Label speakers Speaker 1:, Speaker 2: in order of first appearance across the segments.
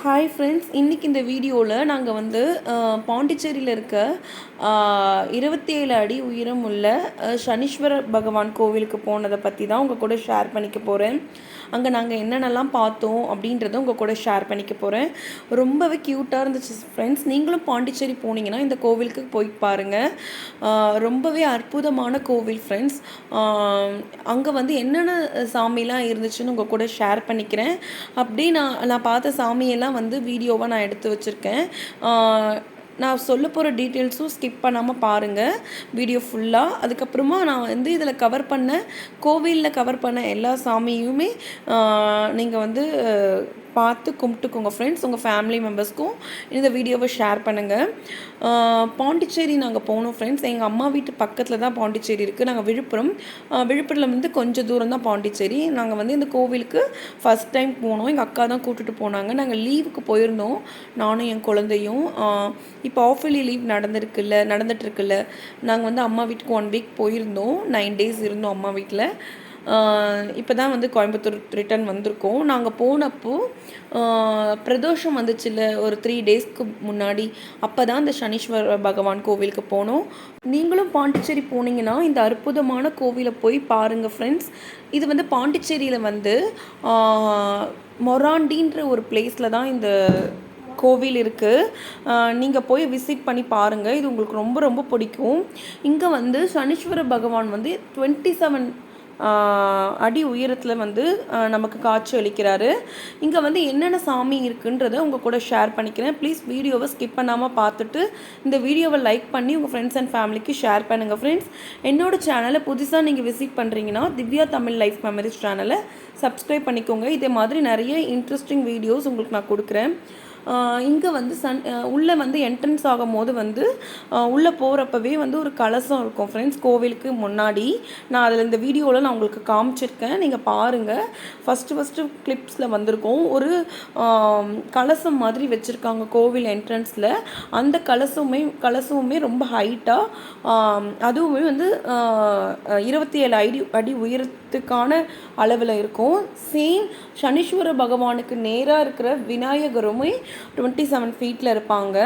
Speaker 1: Hi friends இன்றைக்கி இந்த வீடியோவில் நாங்கள் வந்து பாண்டிச்சேரியில் இருக்க இருபத்தி ஏழு அடி உயரம் உள்ள சனீஸ்வர பகவான் கோவிலுக்கு போனதை பற்றி தான் உங்கள் கூட ஷேர் பண்ணிக்க போகிறேன் அங்கே நாங்கள் என்னென்னலாம் பார்த்தோம் அப்படின்றத உங்கள் கூட ஷேர் பண்ணிக்க போகிறேன் ரொம்பவே க்யூட்டாக இருந்துச்சு ஃப்ரெண்ட்ஸ் நீங்களும் பாண்டிச்சேரி போனீங்கன்னா இந்த கோவிலுக்கு போய் பாருங்கள் ரொம்பவே அற்புதமான கோவில் ஃப்ரெண்ட்ஸ் அங்கே வந்து என்னென்ன சாமிலாம் இருந்துச்சுன்னு உங்கள் கூட ஷேர் பண்ணிக்கிறேன். அப்படியே நான் நான் பார்த்த சாமியெல்லாம் வந்து வீடியோவாக நான் எடுத்து வச்சுருக்கேன். நான் சொல்ல போகிற டீட்டெயில்ஸும் ஸ்கிப் பண்ணாமல் பாருங்கள் வீடியோ ஃபுல்லாக அதுக்கப்புறமா நான் வந்து இதில் கவர் பண்ண கோவிலில் கவர் பண்ண எல்லா சாமியுமே நீங்கள் வந்து பார்த்து கும்பிட்டுக்கோங்க ஃப்ரெண்ட்ஸ் உங்கள் ஃபேமிலி மெம்பர்ஸ்க்கும் இந்த வீடியோவை ஷேர் பண்ணுங்கள் பாண்டிச்சேரி நாங்கள் போனோம் ஃப்ரெண்ட்ஸ் எங்கள் அம்மா வீட்டு பக்கத்தில் தான் பாண்டிச்சேரி இருக்குது நாங்கள் விழுப்புரம் விழுப்புரம் வந்து கொஞ்சம் தூரம் தான் பாண்டிச்சேரி. நாங்கள் வந்து இந்த கோவிலுக்கு ஃபஸ்ட் டைம் போனோம். எங்கள் அக்கா தான் கூட்டிகிட்டு போனாங்க. நாங்கள் லீவுக்கு போயிருந்தோம். நானும் என் குழந்தையும். இப்போ ஆஃபிலி லீவ் நடந்திருக்குல்ல நடந்துட்டுருக்குல்ல நாங்கள் வந்து அம்மா வீட்டுக்கு ஒன் வீக் போயிருந்தோம். நைன் டேஸ் இருந்தோம் அம்மா வீட்டில். இப்போ தான் வந்து கோயம்புத்தூர் ரிட்டர்ன் வந்திருக்கோம். நாங்கள் போனப்போ பிரதோஷம் வந்துச்சுல்ல ஒரு த்ரீ டேஸ்க்கு முன்னாடி. அப்போ தான் இந்த சனீஸ்வர பகவான் கோவிலுக்கு போனோம். நீங்களும் பாண்டிச்சேரி போனீங்கன்னா இந்த அற்புதமான கோவிலை போய் பாருங்கள் ஃப்ரெண்ட்ஸ் இது வந்து பாண்டிச்சேரியில் வந்து மொராண்டின்ற ஒரு பிளேஸில் தான் இந்த கோவில் இருக்குது நீங்கள் போய் விசிட் பண்ணி பாருங்கள் இது உங்களுக்கு ரொம்ப ரொம்ப பிடிக்கும். இங்கே வந்து சனீஸ்வர பகவான் வந்து டுவெண்ட்டி செவன் அடி உயரத்தில் வந்து நமக்கு காட்சி அளிக்கிறாரு. இங்கே வந்து என்னென்ன சாமி இருக்குன்றத உங்கள் கூட ஷேர் பண்ணிக்கிறேன். ப்ளீஸ் வீடியோவை ஸ்கிப் பண்ணாமல் பார்த்துட்டு இந்த வீடியோவை லைக் பண்ணி உங்கள் ஃப்ரெண்ட்ஸ் அண்ட் ஃபேமிலிக்கு ஷேர் பண்ணுங்கள் ஃப்ரெண்ட்ஸ் என்னோட சேனலை புதுசாக நீங்கள் விசிட் பண்ணுறீங்கன்னா திவ்யா தமிழ் லைஃப் மெமரிஸ் சேனலை சப்ஸ்கிரைப் பண்ணிக்கோங்க. இதே மாதிரி நிறைய இன்ட்ரெஸ்டிங் வீடியோஸ் உங்களுக்கு நான் கொடுக்குறேன். இங்கே வந்து சன் உள்ளே வந்து என்ட்ரன்ஸ் ஆகும் போது வந்து உள்ளே போகிறப்பவே வந்து ஒரு கலசம் இருக்கும். ஃப்ரெண்ட்ஸ் கோவிலுக்கு முன்னாடி நான் அதில் இந்த வீடியோவில் நான் உங்களுக்கு காமிச்சிருக்கேன். நீங்கள் பாருங்கள் ஃபஸ்ட்டு ஃபஸ்ட்டு கிளிப்ஸில் வந்திருக்கோம். ஒரு கலசம் மாதிரி வச்சுருக்காங்க கோவில் என்ட்ரன்ஸில் அந்த கலசமே கலசமுமே ரொம்ப ஹைட்டாக அதுவுமே வந்து இருபத்தி ஏழு அடி அடி உயரத்துக்கான அளவில் இருக்கும். சேம் சனீஸ்வர பகவானுக்கு நேராக இருக்கிற விநாயகருமே டுவெண்ட்டி செவன் ஃபீட்டில் இருப்பாங்க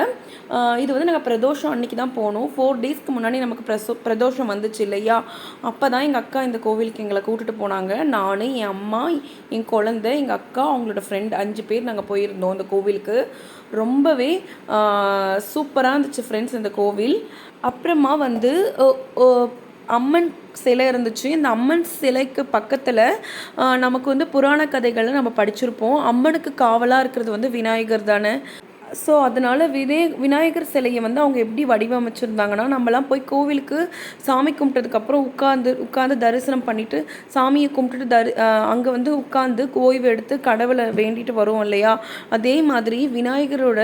Speaker 1: இது வந்து நாங்கள் பிரதோஷம் அன்னைக்கு தான் போனோம். ஃபோர் டேஸ்க்கு முன்னாடி நமக்கு பிரசோ பிரதோஷம் வந்துச்சு இல்லையா? அப்போ தான் எங்கள் அக்கா இந்த கோவிலுக்கு எங்களை கூட்டிகிட்டு போனாங்க. நான் என் அம்மா என் குழந்தை எங்கள் அக்கா அவங்களோட ஃப்ரெண்ட் அஞ்சு பேர் நாங்கள் போயிருந்தோம் இந்த கோவிலுக்கு. ரொம்பவே சூப்பராக இருந்துச்சு ஃப்ரெண்ட்ஸ் இந்த கோவில். அப்புறமா வந்து அம்மன் சிலை இருந்துச்சு. இந்த அம்மன் சிலைக்கு பக்கத்தில் நமக்கு வந்து புராண கதைகளை நம்ம படிச்சிருப்போம். அம்மனுக்கு காவலாக இருக்கிறது வந்து விநாயகர் தானே. ஸோ அதனால் வினே விநாயகர் சிலையை வந்து அவங்க எப்படி வடிவமைச்சிருந்தாங்கன்னா நம்மலாம் போய் கோவிலுக்கு சாமி கும்பிட்டதுக்கப்புறம் உட்காந்து உட்காந்து தரிசனம் பண்ணிவிட்டு சாமியை கும்பிட்டுட்டு தரி அங்கே வந்து உட்காந்து ஓய்வு எடுத்து கடவுளை வேண்டிட்டு வருவோம் இல்லையா? அதே மாதிரி விநாயகரோட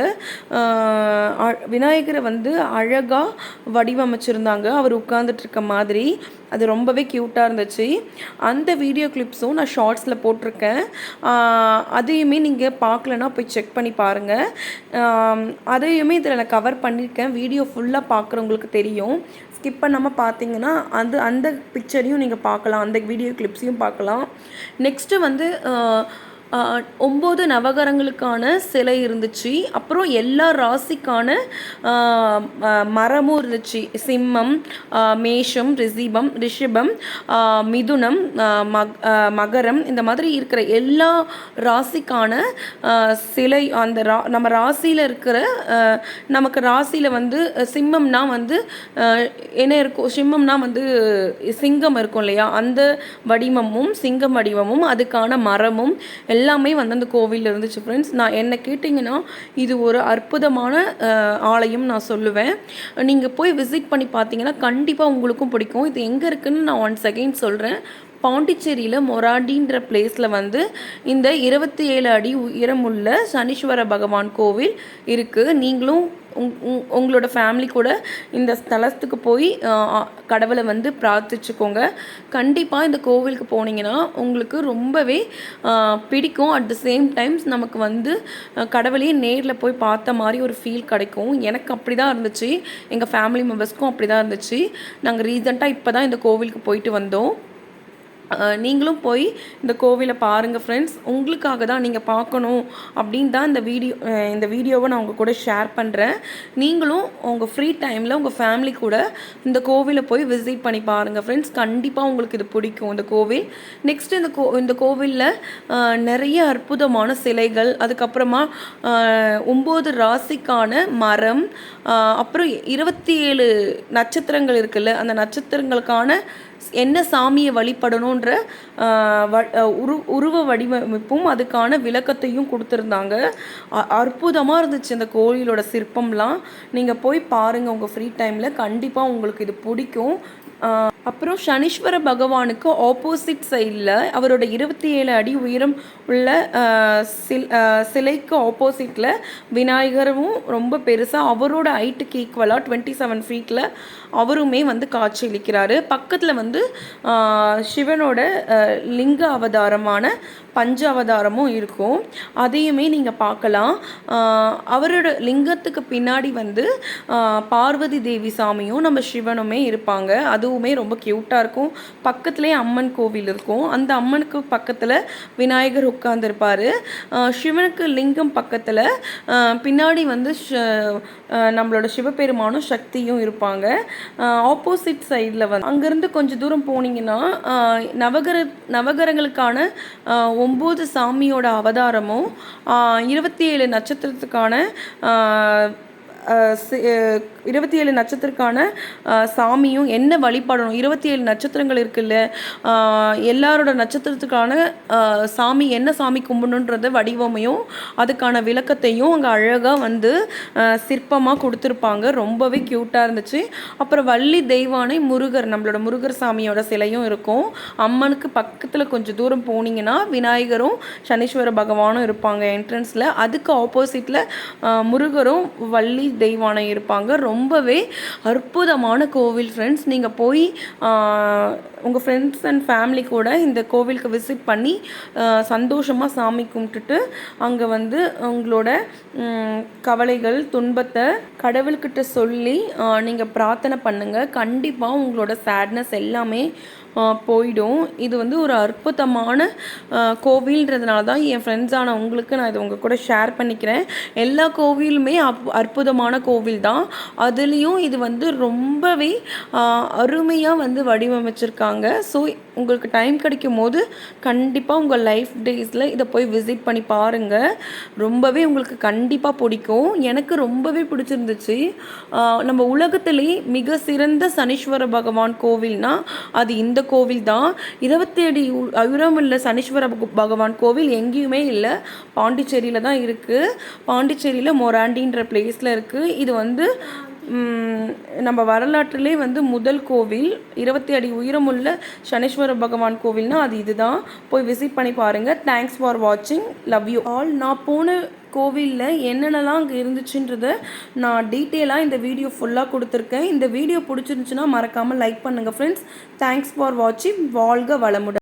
Speaker 1: அ- விநாயகரை வந்து அழகாக வடிவமைச்சிருந்தாங்க. அவர் உட்காந்துட்டு இருக்க மாதிரி அது ரொம்பவே க்யூட்டாக இருந்துச்சு. அந்த வீடியோ கிளிப்ஸும் நான் ஷார்ட்ஸில் போட்டிருக்கேன். அதையுமே நீங்கள் பார்க்கலன்னா போய் செக் பண்ணி பாருங்கள் அதையுமே இதில் நான் கவர் பண்ணியிருக்கேன். வீடியோ ஃபுல்லாக பார்க்குறவங்களுக்கு தெரியும். ஸ்கிப் பண்ணாமல் பார்த்தீங்கன்னா அந்த அந்த பிக்சரையும் நீங்கள் பார்க்கலாம். அந்த வீடியோ கிளிப்ஸையும் பார்க்கலாம். நெக்ஸ்ட்டு வந்து ஒம்பது நவகரங்களுக்கான சிலை இருந்துச்சு. அப்புறம் எல்லா ராசிக்கான மரமும் இருந்துச்சு. சிம்மம் மேஷம் ரிஷிபம் ரிஷிபம் மிதுனம் மக் மகரம் இந்த மாதிரி இருக்கிற எல்லா ராசிக்கான சிலை அந்த ரா நம்ம ராசியில் இருக்கிற நமக்கு ராசியில் வந்து சிம்மம்னா வந்து என்ன இருக்கும் சிம்மம்னா வந்து சிங்கம் இருக்கும் இல்லையா? அந்த வடிவமும் சிங்கம் வடிவமும் அதுக்கான மரமும் எல்லாம் எல்லாமே வந்து அந்த கோவிலில் இருந்துச்சு ஃப்ரெண்ட்ஸ் நான் என்ன கேட்டிங்கன்னா இது ஒரு அற்புதமான ஆலயம் நான் சொல்லுவேன். நீங்கள் போய் விசிட் பண்ணி பார்த்தீங்கன்னா கண்டிப்பாக உங்களுக்கும் பிடிக்கும். இது எங்கே இருக்குதுன்னு நான் ஒன் செகண்ட் சொல்கிறேன் பாண்டிச்சேரியில் மொராடின்ற பிளேஸில் வந்து இந்த இருபத்தி ஏழு அடி உயரமுள்ள சனீஸ்வர பகவான் கோவில் இருக்குது நீங்களும் உங் உங்- உங்களோட ஃபேமிலி கூட இந்த ஸ்தலத்துக்கு போய் கடவுளை வந்து பிரார்த்திச்சுக்கோங்க. கண்டிப்பாக இந்த கோவிலுக்கு போனீங்கன்னா உங்களுக்கு ரொம்பவே பிடிக்கும். அட் த சேம் டைம்ஸ் நமக்கு வந்து கடவுளையே நேரில் போய் பார்த்த மாதிரி ஒரு ஃபீல் கிடைக்கும். எனக்கு அப்படி தான் இருந்துச்சு. எங்கள் ஃபேமிலி மெம்பர்ஸ்க்கும் அப்படி தான் இருந்துச்சு. நாங்கள் ரீசெண்டாக இப்போ தான் இந்த கோவிலுக்கு போயிட்டு வந்தோம். நீங்களும் போய் இந்த கோவிலை பாருங்கள் ஃப்ரெண்ட்ஸ் உங்களுக்காக தான் நீங்கள் பார்க்கணும் அப்படின்னு தான் இந்த வீடியோ இந்த வீடியோவை நான் உங்கள் கூட ஷேர் பண்ணுறேன் நீங்களும் உங்கள் ஃப்ரீ டைமில் உங்கள் ஃபேமிலி கூட இந்த கோவிலை போய் விசிட் பண்ணி பாருங்கள் ஃப்ரெண்ட்ஸ் கண்டிப்பாக உங்களுக்கு இது பிடிக்கும் இந்த கோவில். நெக்ஸ்ட் இந்த கோ இந்த கோவிலில் நிறைய அற்புதமான சிலைகள் அதுக்கப்புறமா ஒம்பது ராசிக்கான மரம் அப்புறம் இருபத்தி ஏழு நட்சத்திரங்கள் இருக்குல்ல அந்த நட்சத்திரங்களுக்கான என்ன சாமியை வழிபடணுன்ற வ- உரு உருவ வடிவமைப்பும் அதுக்கான விளக்கத்தையும் கொடுத்துருந்தாங்க. அற்புதமாக இருந்துச்சு இந்த கோயிலோட சிற்பம்லாம். நீங்கள் போய் பாருங்கள் உங்கள் ஃப்ரீ டைமில் கண்டிப்பாக உங்களுக்கு இது பிடிக்கும். அப்புறம் சனீஸ்வர பகவானுக்கு ஆப்போசிட் சைடில் அவரோட இருபத்தி ஏழு அடி உயரம் உள்ள சில் சிலைக்கு ஆப்போசிட்டில் விநாயகரும் ரொம்ப பெருசாக அவரோட ஹைட்டுக்கு ஈக்குவலாக டுவெண்ட்டி செவன் ஃபீட்டில் அவருமே வந்து காட்சியளிக்கிறாரு. பக்கத்தில் வந்து சிவனோட லிங்க அவதாரமான பஞ்ச அவதாரமும் இருக்கும். அதையுமே நீங்கள் பார்க்கலாம். அவரோட லிங்கத்துக்கு பின்னாடி வந்து பார்வதி தேவி சாமியும் நம்ம சிவனுமே இருப்பாங்க. அதுவுமே ரொம்ப க்யூட்டாக இருக்கும். பக்கத்துலேயே அம்மன் கோவில் இருக்கும். அந்த அம்மனுக்கு பக்கத்தில் விநாயகர் உட்காந்துருப்பார் சிவனுக்கு லிங்கம் பக்கத்தில் பின்னாடி வந்து நம்மளோட சிவபெருமானும் சக்தியும் இருப்பாங்க. ஆப்போசிட் சைடில் வந்து அங்கேருந்து கொஞ்சம் தூரம் போனீங்கன்னா நவகர நவகரங்களுக்கான ஒம்பது சாமியோட அவதாரமும் இருபத்தி ஏழு நட்சத்திரத்துக்கான இருபத்தி ஏழு நட்சத்திரக்கான சாமியும் என்ன வழிபாடணும்? இருபத்தி ஏழு நட்சத்திரங்கள் இருக்குல்ல எல்லாரோட நட்சத்திரத்துக்கான சாமி என்ன சாமி கும்பிடணுன்றத வடிவமையும் அதுக்கான விளக்கத்தையும் அங்கே அழகாக வந்து சிற்பமாக கொடுத்துருப்பாங்க. ரொம்பவே க்யூட்டாக இருந்துச்சு. அப்புறம் வள்ளி தெய்வானை முருகர் நம்மளோட முருகர் சாமியோட சிலையும் இருக்கும். அம்மனுக்கு பக்கத்தில் கொஞ்சம் தூரம் போனீங்கன்னா விநாயகரும் சனீஸ்வர பகவானும் இருப்பாங்க என்ட்ரன்ஸில் அதுக்கு ஆப்போசிட்டில் முருகரும் வள்ளி தெய்வானை இருப்பாங்க. ரொம்பவே அற்புதமான கோவில் ஃப்ரெண்ட்ஸ் நீங்கள் போய் உங்கள் ஃப்ரெண்ட்ஸ் அண்ட் ஃபேமிலி கூட இந்த கோவிலுக்கு விசிட் பண்ணி சந்தோஷமாக சாமி கும்பிட்டுட்டு அங்கே வந்து உங்களோட கவலைகள் துன்பத்தை கடவுள்கிட்ட சொல்லி நீங்கள் பிரார்த்தனை பண்ணுங்கள் கண்டிப்பாக உங்களோட சேட்னஸ் எல்லாமே போயிடும். இது வந்து ஒரு அற்புதமான கோவில்ன்றதுனால தான் என் ஃப்ரெண்ட்ஸான உங்களுக்கு நான் இது உங்கள் கூட ஷேர் பண்ணிக்கிறேன். எல்லா கோவிலுமே அப் அற்புதமான கோவில் தான். அதுலேயும் இது வந்து ரொம்பவே அருமையாக வந்து வடிவமைச்சிருக்காங்க. ஸோ உங்களுக்கு டைம் கிடைக்கும் போது கண்டிப்பாக உங்கள் லைஃப் டேஸில் இதை போய் விசிட் பண்ணி பாருங்கள் ரொம்பவே உங்களுக்கு கண்டிப்பாக பிடிக்கும். எனக்கு ரொம்பவே பிடிச்சிருந்துச்சு. நம்ம உலகத்திலே மிக சிறந்த சனீஸ்வர பகவான் கோவில்னா அது இந்த கோவில் தான். இருபத்தி அடி அயுரம் இல்லை சனீஸ்வர பகவான் கோவில் எங்கேயுமே இல்லை. பாண்டிச்சேரியில் தான் இருக்குது பாண்டிச்சேரியில் மொராண்டின்ற பிளேஸில் இருக்குது இது வந்து நம்ம வரலாற்றிலே வந்து முதல் கோவில் இருபத்தி அடி உயரமுள்ள சனீஸ்வர பகவான் கோவில்னால் அது இதுதான். போய் விசிட் பண்ணி பாருங்கள் தேங்க்ஸ் ஃபார் வாட்சிங் லவ் யூ ஆல் நான் போன கோவிலில் என்னென்னலாம் அங்கே இருந்துச்சுன்றத நான் டீட்டெயிலாக இந்த வீடியோ ஃபுல்லாக கொடுத்துருக்கேன். இந்த வீடியோ பிடிச்சிருந்துச்சுன்னா மறக்காமல் லைக் பண்ணுங்கள் ஃப்ரெண்ட்ஸ் தேங்க்ஸ் ஃபார் வாட்சிங் வாழ்க வளமுடன்.